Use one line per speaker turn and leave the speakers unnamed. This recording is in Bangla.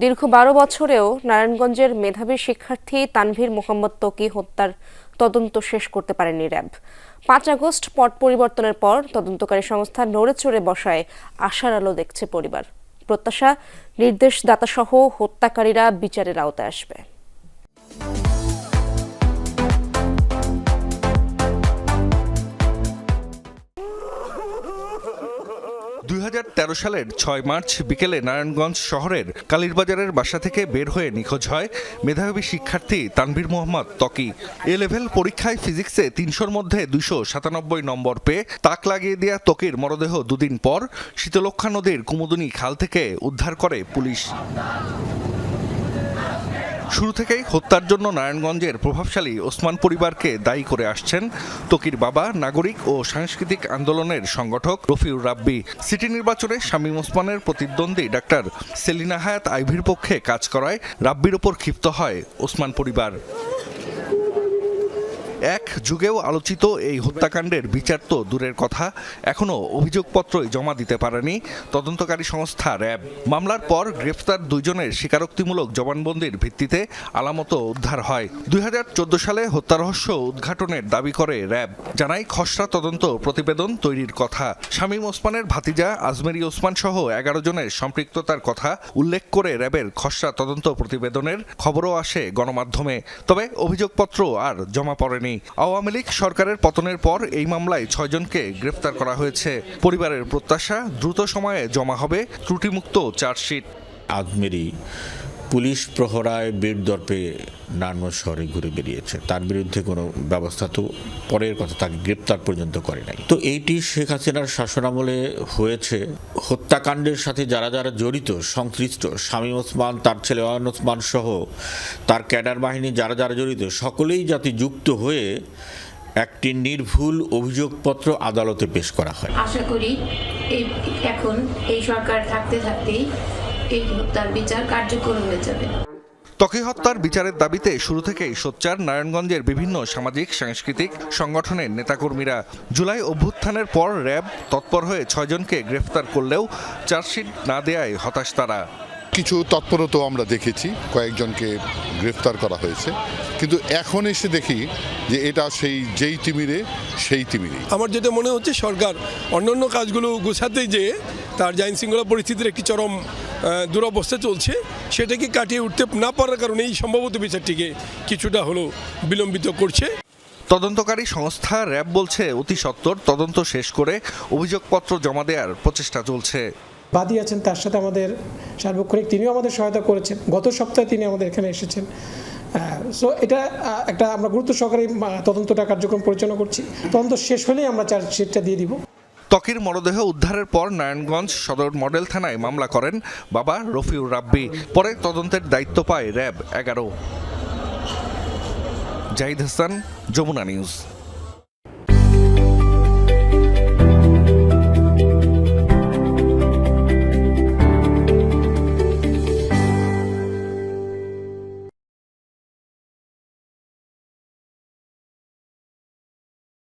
দীর্ঘ বারো বছরেও নারায়ণগঞ্জের মেধাবী শিক্ষার্থী তানভীর মোহাম্মদ তকি হত্যার তদন্ত শেষ করতে পারেনি র্যাব। পাঁচ আগস্ট পট পরিবর্তনের পর তদন্তকারী সংস্থা নড়ে চড়ে বসায় আশার আলো দেখছে পরিবার। প্রত্যাশা, নির্দেশদাতাসহ হত্যাকারীরা বিচারের আওতায় আসবে।
সালের ছয় মার্চ বিকেলে নারায়ণগঞ্জ শহরের কালীরবাজারের বাসা থেকে বের হয়ে নিখোঁজ হয় মেধাবী শিক্ষার্থী তানভীর মোহাম্মদ তকি এ লেভেল পরীক্ষায় ফিজিক্সে তিনশোর মধ্যে দুইশো সাতানব্বই নম্বর পেয়ে তাক লাগিয়ে দেওয়া তকির মরদেহ দুদিন পর শীতলক্ষা নদীর কুমুদুনি খাল থেকে উদ্ধার করে পুলিশ। শুরু থেকেই হত্যার জন্য নারায়ণগঞ্জের প্রভাবশালী ওসমান পরিবারকে দায়ী করে আসছেন তকির বাবা, নাগরিক ও সাংস্কৃতিক আন্দোলনের সংগঠক রফিউর রাব্বি। সিটি নির্বাচনে শামীম ওসমানের প্রতিদ্বন্দ্বী ডাক্তার সেলিনা হায়াত আইভির পক্ষে কাজ করায় রাব্বির ওপর ক্ষিপ্ত হয় ওসমান পরিবার। এক যুগেও আলোচিত এই হত্যাকাণ্ডের বিচার তো দূরের কথা। এখনও অভিযোগপত্রই জমা দিতে পারেনি তদন্তকারী সংস্থা র্যাব। মামলার পর গ্রেফতার দুইজনের স্বীকারোক্তিমূলক জবানবন্দির ভিত্তিতে আলামত উদ্ধার হয়। দুই হাজার চোদ্দ সালে হত্যা রহস্য উদ্ঘাটনের দাবি করে র্যাব। জানায় খসড়া তদন্ত প্রতিবেদন তৈরির কথা। শামীম ওসমানের ভাতিজা আজমেরি ওসমান সহ এগারো জনের সম্পৃক্ততার কথা উল্লেখ করে র্যাবের খসড়া তদন্ত প্রতিবেদনের খবরও আসে গণমাধ্যমে। তবে অভিযোগপত্র আর জমা পড়েনি। আওয়ামী লীগ সরকারের পতনের পর এই মামলায় ছয়জনকে গ্রেফতার করা হয়েছে। পরিবারের প্রত্যাশা দ্রুত সময়ে জমা হবে ত্রুটিমুক্ত চার্জশিট।
আজমেরি পুলিশ প্রহরায় বীর দর্পে শহরে ঘুরে বেরিয়েছে তার বিরুদ্ধে কোনো ব্যবস্থা তো পরের কথা, তাকে গ্রেপ্তার পর্যন্ত করে নাই। তো এইটি শেখ হাসিনার শাসনামলে হয়েছে। হত্যাকাণ্ডের সাথে যারা যারা জড়িত, সংশ্লিষ্ট, শামীম ওসমান, তার ছেলে অয়ন ওসমান সহ তার ক্যাডার বাহিনী যারা যারা জড়িত, সকলেই যাতে যুক্ত হয়ে একটি নির্ভুল অভিযোগপত্র আদালতে পেশ করা হয়।
আশা করি এখন এই সরকার থাকতে থাকতেই হত্যার বিচার কার্যকর হয়ে যাবে।
ত্বকী হত্যার বিচারের দাবিতে শুরু থেকেই সোচ্চার নারায়ণগঞ্জের বিভিন্ন সামাজিক সাংস্কৃতিক সংগঠনের নেতাকর্মীরা জুলাই অভ্যুত্থানের পর র্যাব তৎপর হয়ে ছয়জনকে গ্রেফতার করলেও চার্জশিট না দেয়ায় হতাশ তারা।
কিছু তৎপরতাও আমরা দেখেছি কয়েকজনকে গ্রেফতার করা হয়েছে। কিন্তু এখন এসে দেখি যে এটা সেই যেই তিমিরে সেই তিমিরে
আমার যেটা মনে হচ্ছে সরকার অন্যান্য কাজগুলো গুছাতে যেয়ে তার যে আইন শৃঙ্খলা পরিস্থিতির একটি চরম দুরবস্থা চলছে সেটাকে কাটিয়ে উঠতে না পারার কারণে এই সম্ভবত বিচারটিকে কিছুটা হলেও বিলম্বিত করছে।
তদন্তকারী সংস্থা র্যাব বলছে অতি সত্বর তদন্ত শেষ করে অভিযোগপত্র জমা দেওয়ার প্রচেষ্টা চলছে।
বাদী আছেন তার সাথে আমাদের সার্বক্ষণিক তিনিও আমাদের সহায়তা করেছেন। গত সপ্তাহে তিনি আমাদের এখানে এসেছেন। সো এটা একটা আমরা গুরুত্ব সহকারে তদন্তটা কার্যক্রম পরিচালনা করছি। তদন্ত শেষ হলেই আমরা চার্জশিটটা দিয়ে দিব।
ত্বকির মরদেহ উদ্ধারের পর নারায়ণগঞ্জ সদর মডেল থানায় মামলা করেন বাবা রফিউর রাব্বি। পরে তদন্তের দায়িত্ব পায় র্যাব এগারো। জাহিদ হাসান, যমুনা নিউজ।